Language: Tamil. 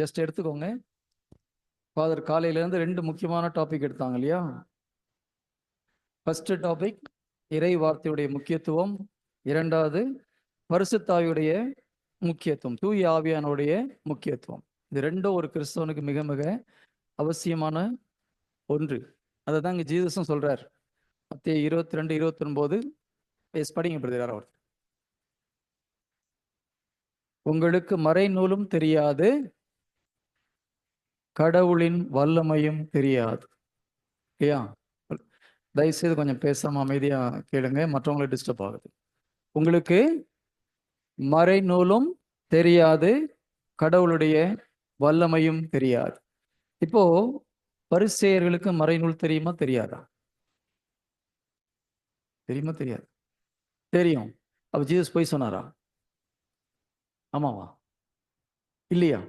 ஜஸ்ட் எடுத்துக்கோங்க. ஃபாதர் காலையிலேருந்து ரெண்டு முக்கியமான டாபிக் எடுத்தாங்க இல்லையா? ஃபஸ்ட்டு டாபிக் இறை வார்த்தையுடைய முக்கியத்துவம். இரண்டாவது பரிசுத்தாவியுடைய முக்கியத்துவம் தூய ஆவியானுடைய முக்கியத்துவம். இது ரெண்டும் ஒரு கிறிஸ்தவனுக்கு மிக மிக அவசியமான ஒன்று. அதை தான் இங்கே ஜீசஸும் சொல்கிறார் மத்திய இருபத்தி ரெண்டு இருபத்தொன்பது. எஸ் படிங்க பிரதர் அவர் உங்களுக்கு மறைநூலும் தெரியாது. கடவுளின் வல்லமையும் தெரியாது. இல்லையா? தயவுசெய்து கொஞ்சம் பேசாம அமைதியா கேளுங்க. மற்றவங்களை டிஸ்டர்ப் ஆகுது. உங்களுக்கு மறைநூலும் தெரியாது. கடவுளுடைய வல்லமையும் தெரியாது. இப்போ பரிசெயர்களுக்கு மறைநூல் தெரியுமா தெரியாதா? தெரியுமா தெரியாது. தெரியும். அப்ப ஜீசஸ் போய் சொன்னாரா? ஆமாவா? இல்லையா?